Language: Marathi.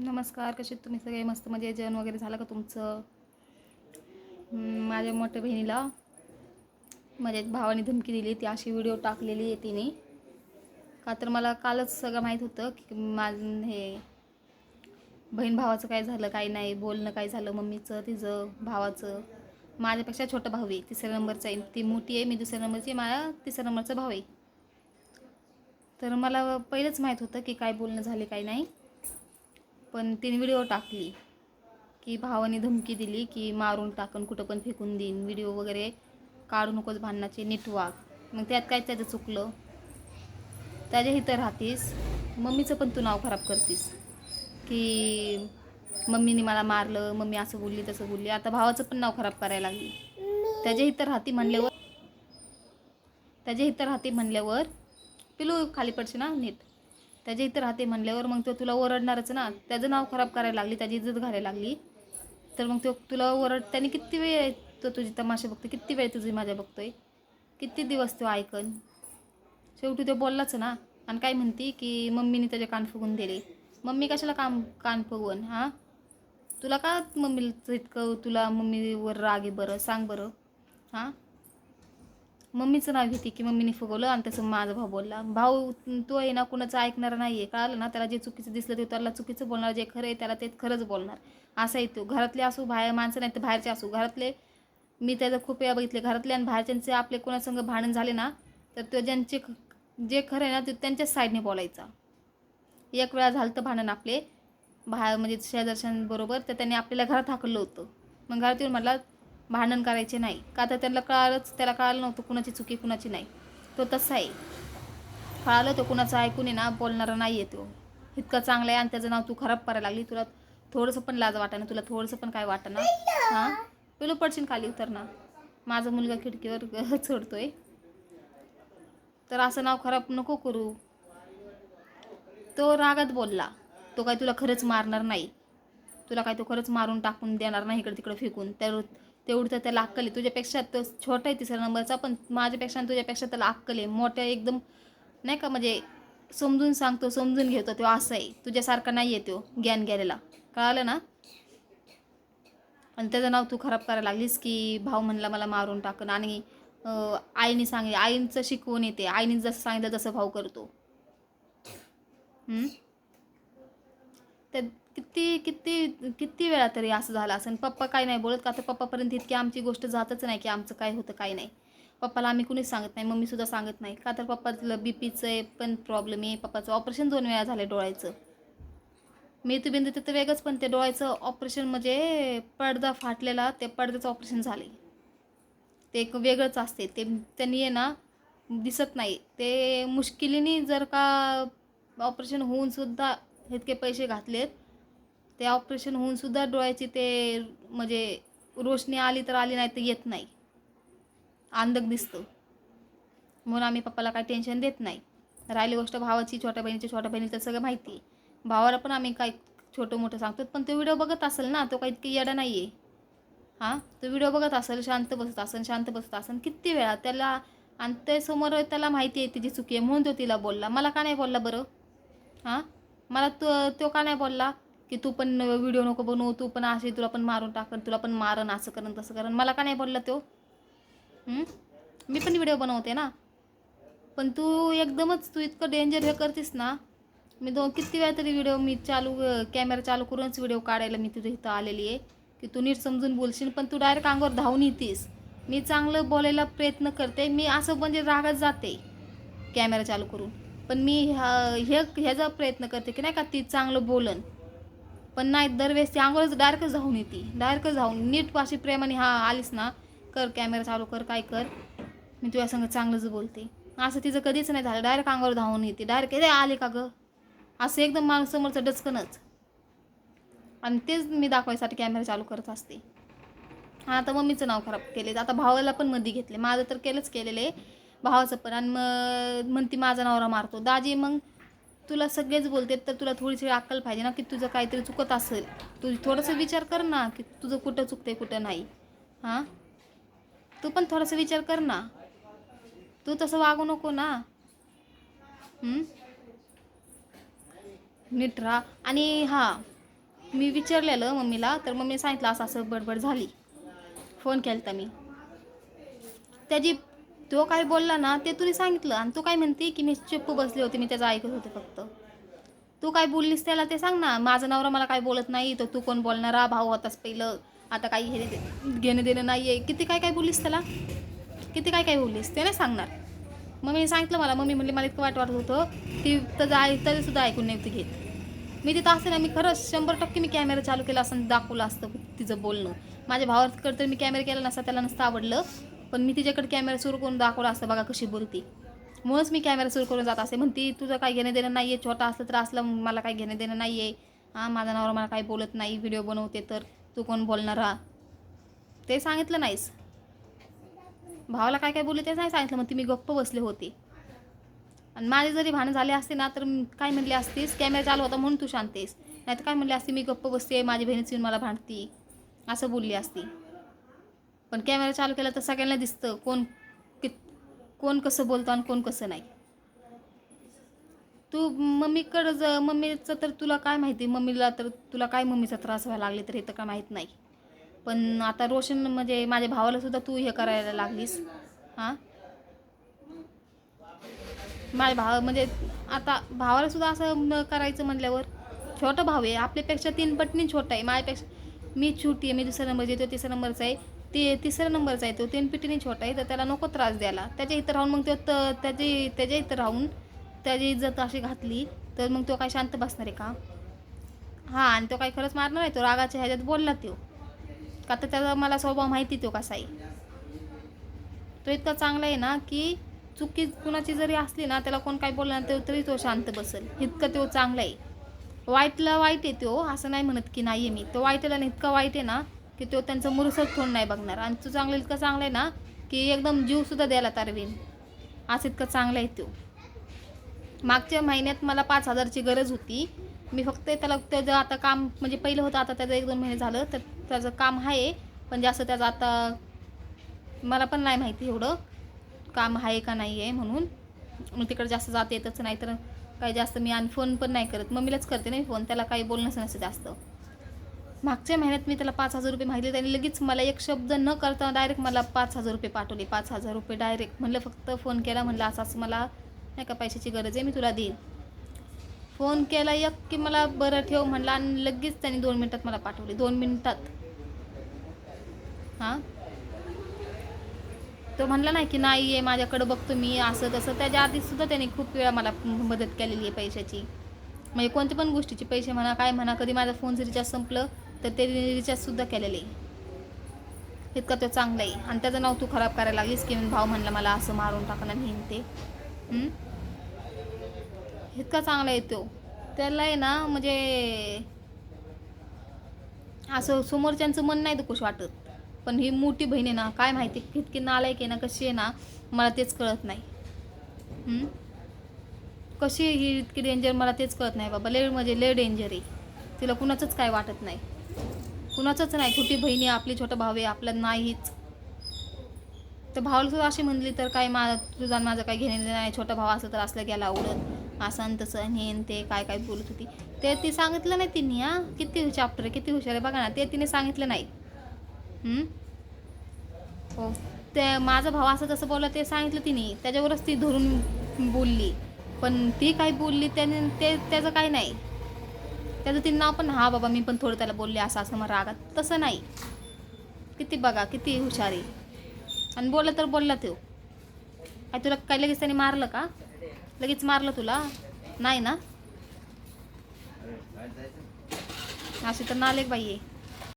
नमस्कार कसे तुम्ही सगळे? मस्त म्हणजे जेवण वगैरे झालं का तुमचं? माझ्या मोठ्या बहिणीला माझ्या भावाने धमकी दिली. ती अशी व्हिडिओ टाकलेली आहे तिने. का तर मला कालच सगळं माहीत होतं की माझ हे बहीण भावाचं काय झालं काय नाही बोलणं काय झालं मम्मीचं तिचं भावाचं. माझ्यापेक्षा छोटा भाऊ आहे. तिसऱ्या नंबरचा आहे. ती मोठी आहे मी दुसऱ्या नंबरची आहे, माझ्या तिसऱ्या नंबरचा भाऊ आहे. तर मला पहिलंच माहीत होतं की काय बोलणं झाले काय नाही. पण तिने व्हिडिओ टाकली. की भावाने धमकी दिली की मारून टाकून कुठं पण फेकून देईन. व्हिडिओ वगैरे काढू नकोच भांडणाचे नीट मग त्यात काय त्याचं चुकलं? त्याच्या इथं राहतीस. मम्मीचं पण तू नाव खराब करतीस. की मम्मीने मला मारलं मम्मी असं बोलली तसं बोलली. आता भावाचं पण नाव खराब करायला लागली. त्याच्या इथं राहती म्हणल्यावर त्याच्या इथं राहते म्हणल्यावर पिलू खाली पडशे ना नीट. त्याच्या इथं राहते म्हणल्यावर मग तो तुला ओरडणारच ना. त्याचं नाव खराब करायला लागली त्याची इज्जत घालायला लागली. तर मग तो तुला ओरड त्याने किती वेळ तो तुझी तमाशा बघतो किती वेळ तुझी माझ्या बघतोय? किती दिवस तो ऐकन? शेवटी तो बोललाच ना. आणि काय म्हणती की मम्मीने त्याचे कान फुगून दिले. मम्मी कशाला काम कान फुगवून हां? तुला का मम्मीचं इतकं तुला मम्मीवर राग आहे बरं? सांग बरं. हां? मम्मीचं नाव घेते की मम्मीने फुगवलं आणि तसं माझा भाऊ बोलला भाऊ तो आहे ना कुणाचं ऐकणार नाही आहे कळालं ना? त्याला जे चुकीचं दिसलं ते त्याला चुकीचं बोलणार जे खरं आहे त्याला ते खरंच बोलणार. असं आहे तो. घरातले असू बाहेर माणसं नाही तर बाहेरचे असू. घरातले मी त्याचं खूप वेळा बघितले. घरातले आणि बाहेरच्यांचे आपले कोणासंग भांडण झाले ना तर तो ज्यांचे जे खरं आहे ना ते त्यांच्याच साईडने बोलायचा. एक वेळा झालं तर भांडण आपले बाहेर म्हणजे शेजारशांबरोबर तर त्यांनी आपल्याला घरात हाकलं होतं. मग घरात येऊन म्हटलं भांडण करायचे नाही. का तर त्याला कळालंच त्याला कळालं नव्हतं कुणाची चुकी कुणाची नाही. तो तसा आहे. कळालं तो कुणाचं ऐकून आहे ना बोलणारा नाही आहे तो. इतकं चांगलं आहे आणि त्याचं नाव तू खराब करायला लागली तुला थोडंसं पण लाज वाटा ना तुला थोडंसं पण काय वाटणार ना हां? तुला पडशील खाली उतर ना माझा मुलगा खिडकीवर चढतोय. तर असं नाव खराब नको करू. तो रागात बोलला तो काय तुला खरंच मारणार नाही. तुला काय तो खरंच मारून टाकून देणार नाही इकडे तिकडे फेकून. त्या तेवढं तर त्याला अक्कल आहे. तुझ्यापेक्षा तो छोटा आहे तिसऱ्या नंबरचा पण माझ्यापेक्षा आणि तुझ्यापेक्षा त्याला अक्कल आहे. मोठ्या एकदम नाही का म्हणजे समजून सांगतो समजून घेतो तो असं आहे. तुझ्यासारखा नाही आहे तो ज्ञान गेलेला कळालं ना? आणि त्याचं नाव तू खराब करायला लागलीस की भाऊ म्हणला मला मारून टाकन. आणि आईने सांगितलं आईंचं शिकवून येते. आईने जसं सांगितलं तसं भाऊ करतो. तर किती किती किती वेळा तरी असं झालं असं. पप्पा काय नाही बोलत का तर पप्पापर्यंत इतकी आमची गोष्ट जातच नाही की आमचं काय होतं काय नाही. पप्पाला आम्ही कुणीच सांगत नाही मम्मीसुद्धा सांगत नाही. का तर पप्पाचं बी पीचं पण प्रॉब्लेम आहे पप्पाचं ऑपरेशन दोन वेळा झालं डोळ्याचं. मेतूबिंदू तिथं वेगळंच पण ते डोळ्याचं ऑपरेशन म्हणजे पडदा फाटलेला ते पडद्याचं ऑपरेशन झाले ते एक वेगळंच असते ते त्यांनी आहे ना दिसत नाही. ते मुश्किलीने जर का ऑपरेशन होऊनसुद्धा इतके पैसे घातलेत ते ऑपरेशन होऊन सुद्धा डोळ्याची ते म्हणजे रोशनी आली तर आली नाही तर येत नाही. अंधक दिसतं. म्हणून आम्ही पप्पाला काही टेन्शन देत नाही. राहिली गोष्ट भावाची छोट्या बहिणीची छोट्या बहिणीचं सगळं माहिती आहे. भावाला पण आम्ही काय छोटं मोठं सांगतो पण तो व्हिडिओ बघत असेल ना तो काही इतकी येडा नाही आहे हां? तो व्हिडिओ बघत असेल शांत बसत असेल शांत बसत असेल. किती वेळा त्याला आणि ते समोर त्याला माहिती आहे तिची चुकी आहे. म्हणून तो तिला बोलला. मला का नाही बोलला बरं? हां? मला तो तो का नाही बोलला? की तू पण व्हिडिओ नको बनवू तू पण असे तुला पण मारून टाकन तुला पण मारन असं करन तसं करन मला का नाही बोलला तो? मी पण व्हिडिओ बनवते ना. पण तू एकदमच तू इतकं डेंजर हे करतेस ना. मी दोन किती वेळा तरी व्हिडिओ मी चालू कॅमेरा चालू करूनच व्हिडिओ काढायला मी तुझ्या इथं आलेली आहे की तू नीट समजून बोलशील पण तू डायरेक्ट अंगावर धावून येतीस. मी चांगलं बोलायला प्रयत्न करते. मी असं म्हणजे रागात जाते कॅमेरा चालू करून. पण मी ह्या हे ह्याचा प्रयत्न करते की नाही का ती चांगलं बोलन. पण नाही दरवेळेस ती आंघोळच डायरेक्ट धावून येते. डायरेक्ट धावून नीट अशी प्रेमाने हा आलीस ना कर कॅमेरा चालू कर काय कर. मी तुझ्या संग चांगलंच बोलते. असं तिचं कधीच नाही झालं. डायरेक्ट अंगावर धावून येते. डायरेक्ट ए आले का गं? असं एकदम माणूस समोरचं डचकनच. आणि तेच मी दाखवायसाठी कॅमेरा चालू करत असते. हा आता मम्मीचं नाव खराब केले आता भावाला पण मध्ये घेतले. माझं तर केलंच केलेलं आहे भावाचं पण. आणि मग म्हणती माझा नवरा मारतो. दाजी मग तुला सगळेच बोलते तर तुला थोडीशी अक्कल पाहिजे ना की तुझं काहीतरी चुकत असेल. तू थोडंसं विचार कर ना की तुझं कुठं चुकते कुठं नाही. हां? तू पण थोडासा विचार कर ना. तू तसं वागू नको ना. नीट राहा. आणि हां मी विचारलेलं मम्मीला तर मम्मी सांगितलं असं असं बडबड झाली. फोन केला मी. त्याची तो काय बोलला ना ते तुला सांगितलं आणि तू काय म्हणते की मी चुप्प बसले होते मी त्याचं ऐकत होते फक्त. तू काय बोललीस त्याला ते सांग ना माझा नवरा मला काय बोलत नाही तर तू कोण बोलणारा? भाऊ होतास पहिलं आता काही हे घेणं देणं नाही आहे किती काय काय बोललीस त्याला? किती काय काय बोललीस? ते नाही सांगणार. मग मी सांगितलं मला मम्मी म्हणली मला इतकं वाट वाटत होतं ती त्याचं आई तरी सुद्धा ऐकून नाही होती घेत. मी तिथं असते ना मी खरंच शंभर टक्के मी कॅमेरा चालू केला असं दाखवलं असतं तिचं बोलणं. माझ्या भावाकडे तर मी कॅमेरा केला नसता त्याला नसतं आवडलं. पण मी तिच्याकडे कॅमेरा सुरू करून दाखवला असतं बघा कशी बोलती. म्हणूनच मी कॅमेरा सुरू करून जात असते म्हणती तुझं काय घेणं देणं नाही आहे छोटा असलं तर असलं मला काय घेणं देणं नाही आहे हां माझा नवरा मला काही बोलत नाही व्हिडिओ बनवते तर तू कोण बोलणार हा? ते सांगितलं नाहीस. भावाला काय काय बोलले ते नाही सांगितलं. मग ती मी गप्प बसले होते. आणि माझे जरी भांडण झाले असते ना तर काय म्हणले असतीस? कॅमेरा चालू होता म्हणून तू शांतेस नाही तर काय म्हणले असते मी गप्प बसते माझी बहिणीच येऊन मला भांडती. असं बोलली असती. पण कॅमेरा चालू केला तर सगळ्यांना दिसतं कोण कित कोण कसं बोलतो आणि कोण कसं नाही. तू मम्मीकडं ज मम्मीचं तर तुला काय माहिती? मम्मीला तर तुला काय मम्मीचा त्रास व्हायला लागले तर हे तर काय माहीत नाही. पण आता रोशन म्हणजे माझ्या भावाला सुद्धा तू हे करायला लागलीस. हां? माझ्या भाव म्हणजे आता भावाला सुद्धा असं न करायचं म्हटल्यावर छोटा भाव आहे. आपल्यापेक्षा तीन पटनी छोटा आहे. माझ्यापेक्षा मी छोटी आहे. मी दुसऱ्या नंबरची येतो तिसऱ्या नंबरचा आहे. ते तिसऱ्या नंबरचा आहे तो तीन पिटीने छोटा आहे तर त्याला नको त्रास द्यायला. त्याच्या इथं राहून मग तो त- त्याची त्याच्या इथं राहून त्याची इज्जत अशी घातली तर मग तो काय शांत बसणार आहे का? हां आणि तो काय खरंच मारणार आहे? तो रागाच्या ह्याच्यात बोलला तो का तर त्याचा मला स्वभाव माहिती तो कसा आहे. तो इतका चांगला आहे ना की चुकी कुणाची जरी असली ना त्याला कोण काय बोलणार ते तरी तो शांत बसेल. इतकं तो चांगला आहे. वाईटला वाईट आहे तो असं नाही म्हणत की नाही आहे मी. तो वाईटला इतका वाईट आहे ना की तो त्यांचं मुरसत थोडं नाही बघणार. आणि तो चांगला इतका चांगला आहे ना की एकदम जीवसुद्धा द्यायला तारवीन. असं इतकं चांगला आहे तो. मागच्या महिन्यात मला पाच हजारची गरज होती. मी फक्त त्याला त्याचं आता काम म्हणजे पहिलं होतं आता त्याचं एक दोन महिने झालं तर त्याचं काम आहे. पण जास्त त्याचं आता मला पण नाही माहिती एवढं काम आहे का नाही आहे म्हणून. मग तिकडे जास्त जात येतच नाही तर काही जास्त मी आणि फोन पण नाही करत. मम्मीलाच करते नाही फोन त्याला काही बोलणंच नसतं जास्त. मागच्या महिन्यात मी त्याला पाच हजार रुपये मागितले त्याने लगेच मला एक शब्द न करता डायरेक्ट मला पाच हजार रुपये पाठवले. पाच हजार रुपये डायरेक्ट म्हणलं फक्त फोन केला म्हणलं असं असं मला नाही का पैशाची गरज आहे मी तुला देईन. फोन केला एक की मला बरं ठेव म्हणला आणि लगेच त्याने दोन मिनटात मला पाठवले. दोन मिनटात. हां? तो म्हणला नाही की नाही आहे माझ्याकडं बघतो मी असं तसं. त्याच्या आधीसुद्धा त्याने खूप वेळा मला मदत केलेली आहे पैशाची. म्हणजे कोणत्या पण गोष्टीचे पैसे म्हणा काय म्हणा कधी माझं फोनचं रिचार्ज संपलं तर ते रिचार्जसुद्धा केलेलं. आहे इतका तो चांगला आहे. आणि त्याचं नाव तू खराब करायला लागलीस की भाव म्हणला मला असं मारून टाकणार नाही ते. इतका चांगला आहे तो. त्याला आहे ना म्हणजे असं समोरच्यांचं मन नाही दुखूश वाटत. पण ही मोठी बहीण आहे ना काय माहिती इतकी नालायक आहे ना कशी आहे ना मला तेच कळत नाही. कशी आहे ही इतकी डेंजर मला तेच कळत नाही बाबा. लय म्हणजे लय डेंजर आहे. तिला कुणाचंच काय वाटत नाही. कुणाचंच नाही. छोटी बहिणी आपली छोटा भाऊ आहे आपलं नाहीच. तर भावाला सुद्धा अशी म्हणली तर काय मा तुझा माझं काय घेणे नाही. छोटा भाव असं तर असलं गेला आवडत असं आणि तसं नेन ते काय काय बोलत होती. ते ती सांगितलं नाही तिने हा. किती चॅप्टर आहे किती हुशार आहे बघा ना. ते तिने सांगितलं नाही. हो. ते माझा भाव असं तसं बोलला ते सांगितलं तिने. त्याच्यावरच ती धरून बोलली. पण ती काय बोलली त्याने ते त्याचं काही नाही. त्याचं तिनं नाव पण हा बाबा मी पण थोडं त्याला बोलले असं असं मग रागात. तसं नाही. किती बघा किती हुशार आहे. आणि बोललं तर बोलला तो. काय तुला काय लगेच त्याने मारलं का? लगेच मारलं तुला? नाही ना? अशी तर नालेक बाई आहे.